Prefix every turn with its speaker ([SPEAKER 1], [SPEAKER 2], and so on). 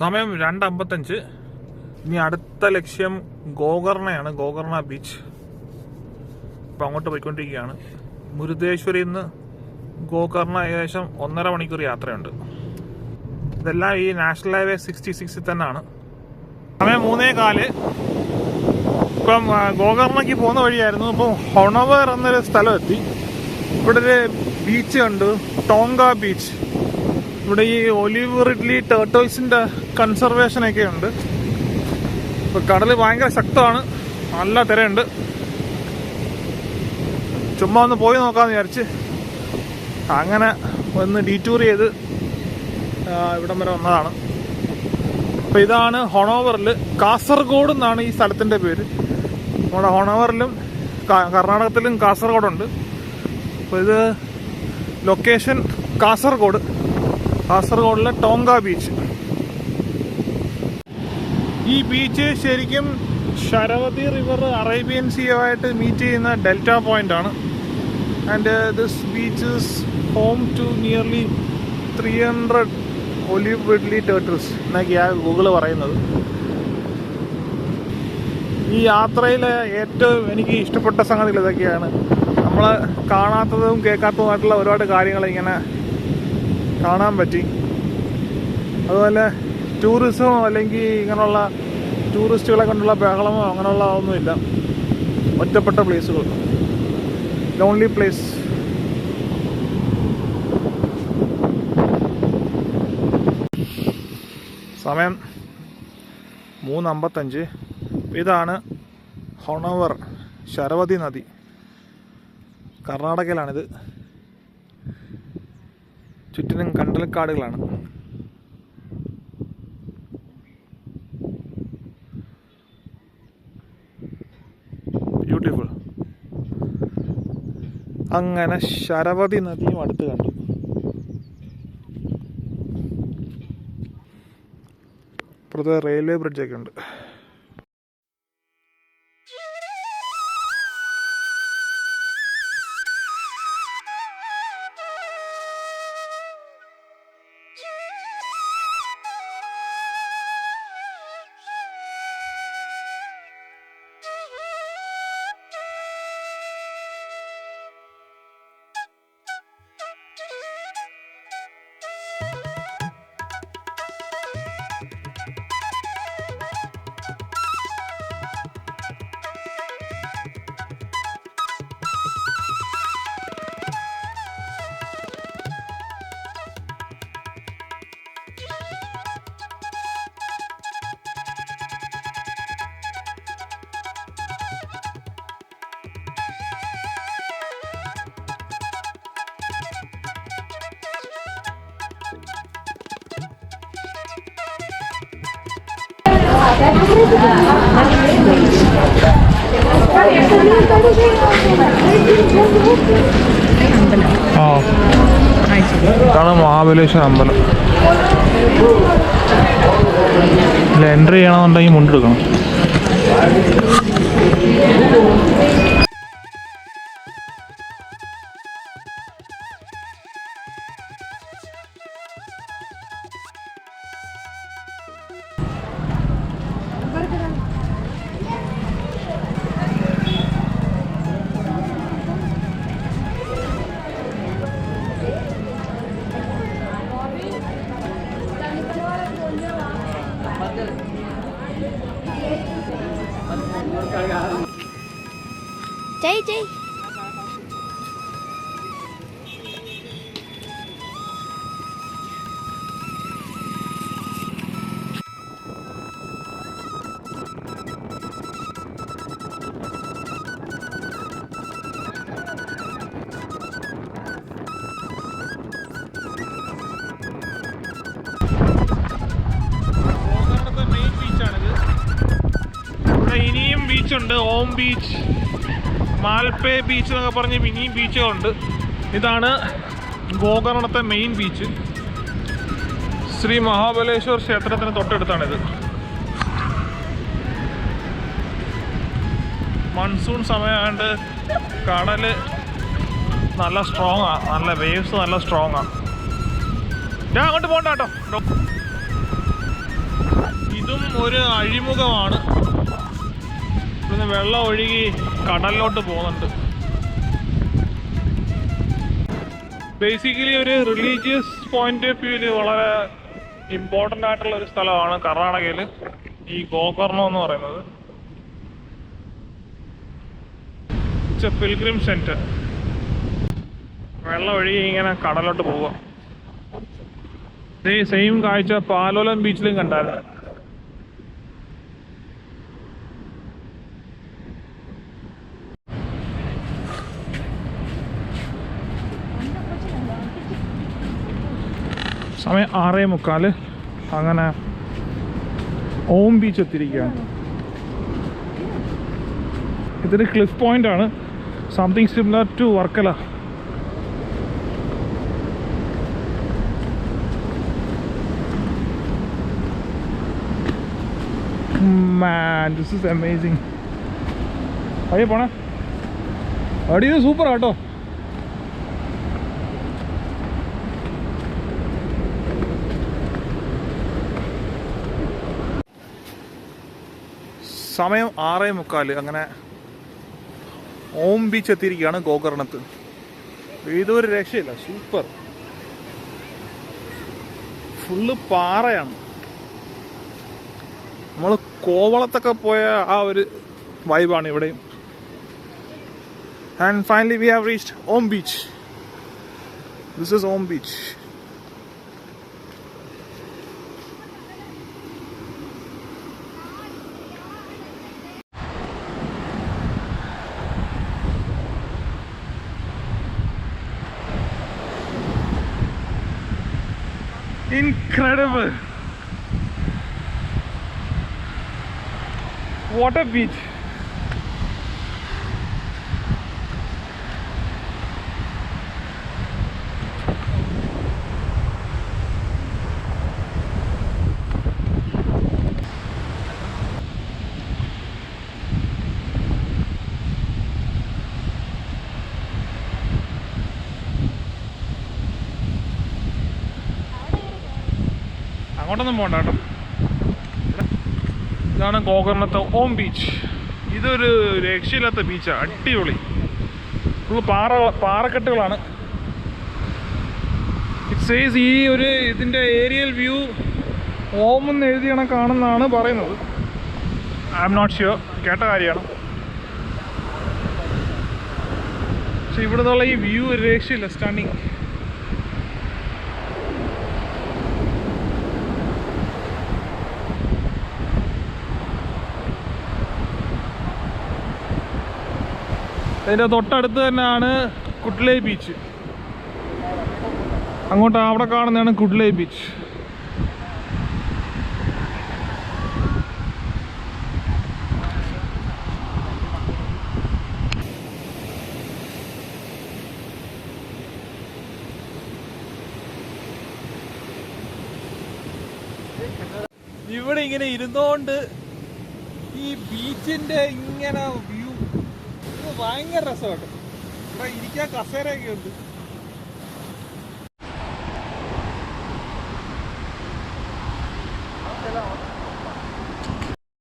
[SPEAKER 1] സമയം രണ്ട് അമ്പത്തഞ്ച് ഇനി അടുത്ത ലക്ഷ്യം ഗോകർണയാണ് ഗോകർണ ബീച്ച് ഇപ്പം അങ്ങോട്ട് പോയിക്കൊണ്ടിരിക്കുകയാണ്. മുരുദേശ്വരി നിന്ന് ഗോകർണ ഏകദേശം ഒന്നര മണിക്കൂർ യാത്രയുണ്ട്. ഇതെല്ലാം ഈ നാഷണൽ ഹൈവേ സിക്സ്റ്റി സിക്സിൽ തന്നെയാണ്. സമയം മൂന്നേ കാൽ. ഇപ്പം ഗോകർണയ്ക്ക് പോകുന്ന വഴിയായിരുന്നു. ഇപ്പം ഹൊണവർ എന്നൊരു സ്ഥലം എത്തി. ഇവിടെ ഒരു ബീച്ച് ഉണ്ട് ടോങ്ക ബീച്ച് ഇവിടെ ഈ ഒലിവ് റിഡ്ലി ടേർട്ടിൽസിന്റെ കൺസർവേഷൻ ഒക്കെ ഉണ്ട്. ഇപ്പൊ കടൽ ഭയങ്കര ശക്തമാണ്. നല്ല തിരയുണ്ട്. ചുമ്മാ ഒന്ന് പോയി നോക്കാന്ന് വിചാരിച്ച് അങ്ങനെ ഒന്ന് ഡീറ്റൂർ ചെയ്ത് ഇവിടം വരെ വന്നതാണ്. അപ്പൊ ഇതാണ് ഹൊണോവറിൽ കാസർഗോഡ് എന്നാണ് ഈ സ്ഥലത്തിന്റെ പേര്. നമ്മുടെ ഹൊണോവറിലും കർണാടകത്തിലും കാസർഗോഡുണ്ട്. അപ്പോൾ ഇത് ലൊക്കേഷൻ കാസർഗോഡ്. കാസർഗോഡിലെ ടോങ്ക ബീച്ച്. ഈ ബീച്ച് ശരിക്കും ശരവതി റിവർ അറേബ്യൻ സീയുമായിട്ട് മീറ്റ് ചെയ്യുന്ന ഡെൽറ്റ പോയിന്റ് ആണ്. And this beach is home to nearly three hundred olive ridley turtles എന്നൊക്കെയാണ് ഗൂഗിൾ പറയുന്നത്. ഈ യാത്രയിലെ ഏറ്റവും എനിക്ക് ഇഷ്ടപ്പെട്ട സംഗതികൾ ഇതൊക്കെയാണ്. നമ്മൾ കാണാത്തതും കേൾക്കാത്തതുമായിട്ടുള്ള ഒരുപാട് കാര്യങ്ങൾ ഇങ്ങനെ കാണാൻ പറ്റി. അതുപോലെ ടൂറിസമോ അല്ലെങ്കിൽ ഇങ്ങനെയുള്ള ടൂറിസ്റ്റുകളെ കൊണ്ടുള്ള ബഹളമോ അങ്ങനെയുള്ള ഒന്നുമില്ല. ഒറ്റപ്പെട്ട പ്ലേസുകൾ ലോൺലി പ്ലേസ് സമയം മൂന്നമ്പത്തഞ്ച്. ഇതാണ് ഹൊണവർ ശരവതി നദി. കർണാടകയിലാണിത്. ചുറ്റിനും കണ്ടൽക്കാടുകളാണ്. ബ്യൂട്ടിഫുൾ അങ്ങനെ ശരവതി നദിയും അടുത്ത് കണ്ടു. ഇപ്പുറത്ത് റെയിൽവേ ബ്രിഡ്ജൊക്കെ ഉണ്ട്. ആ. ഇതാണ് മഹാബലേശ്വര അമ്പലം. ഇതിൽ എൻട്രി ചെയ്യണമെന്നുണ്ടെങ്കിൽ മുണ്ടെടുക്കണം ബീച്ചുണ്ട് ഓം ബീച്ച് മാൽപ്പേ ബീച്ച് എന്നൊക്കെ പറഞ്ഞ് മിനി ബീച്ചുകളുണ്ട്. ഇതാണ് ഗോകർണത്തെ മെയിൻ ബീച്ച്. ശ്രീ മഹാബലേശ്വർ ക്ഷേത്രത്തിന് തൊട്ടടുത്താണിത്. മൺസൂൺ സമയമായതുകൊണ്ട് കടൽ നല്ല സ്ട്രോങ് ആണ് നല്ല വേവ്സ് നല്ല സ്ട്രോങ് ആണ് ഞാൻ അങ്ങോട്ട് പോകണ്ട കേട്ടോ. ഇതും ഒരു അഴിമുഖമാണ്. ഇവിടുന്ന് വെള്ളം ഒഴുകി കടലിലോട്ട് പോകുന്നുണ്ട്. ബേസിക്കലി ഒരു റിലീജിയസ് പോയിന്റ് ഓഫ് വ്യൂവിൽ വളരെ ഇമ്പോർട്ടന്റ് ആയിട്ടുള്ള ഒരു സ്ഥലമാണ് കർണാടകയിൽ ഈ ഗോകർണോ എന്ന് പറയുന്നത്. പിൽഗ്രിം സെന്റർ വെള്ളം ഒഴുകി ഇങ്ങനെ കടലോട്ട് പോവുക. സെയിം കാഴ്ച പാലോലം ബീച്ചിലും കണ്ടായിരുന്നു. സമയം ആറേ മുക്കാൽ. അങ്ങനെ ഓം ബീച്ച് എത്തിയിരിക്കുകയാണ്. ഇതൊരു ക്ലിഫ് പോയിന്റ് ആണ്. Something similar to Varkala. Man this is amazing അയ്യോ പോണേ. ഇത് സൂപ്പർ സമയം ആറേ മുക്കാൽ. അങ്ങനെ ഓം ബീച്ച് എത്തിയിരിക്കുകയാണ് ഗോകർണത്ത്. ഇതൊരു രക്ഷയില്ല. സൂപ്പർ. ഫുള്ള് പാറയാണ്. നമ്മൾ കോവളത്തൊക്കെ പോയ ആ ഒരു വൈബാണ് ഇവിടെയും. And finally we have reached Om beach this is Om beach Incredible. What a beach. അങ്ങോട്ടൊന്നും പോകണ്ട കേട്ടോ. ഇതാണ് ഗോകർണത്തെ ഓം ബീച്ച് ഇതൊരു രക്ഷയില്ലാത്ത ബീച്ചാണ് അടിപൊളി. ഫുള്ള് പാറ പാറക്കെട്ടുകളാണ്. ഇറ്റ് സേസ് ഈ ഒരു ഇതിന്റെ ഏരിയൽ വ്യൂ ഓം എന്ന് എഴുതി കാണുന്നതാണ് പറയുന്നത്. ഐ എം നോട്ട് ഷ്യൂർ കേട്ട കാര്യമാണ്. പക്ഷെ ഇവിടെ നിന്നുള്ള ഈ വ്യൂ ഒരു രക്ഷയില്ല സ്റ്റണ്ണിങ് അതിന്റെ തൊട്ടടുത്ത് തന്നെയാണ് കുട്ട്ലേ ബീച്ച് അങ്ങോട്ട് അവിടെ കാണുന്നതാണ് കുട്ട്ലേ ബീച്ച് ഇവിടെ ഇങ്ങനെ ഇരുന്നോണ്ട് ഈ ബീച്ചിന്റെ ഇങ്ങനെ ഭയങ്കര രസമാട്ടോ. ഇവിടെ ഇരിക്കാൻ കസേരയൊക്കെ ഉണ്ട്.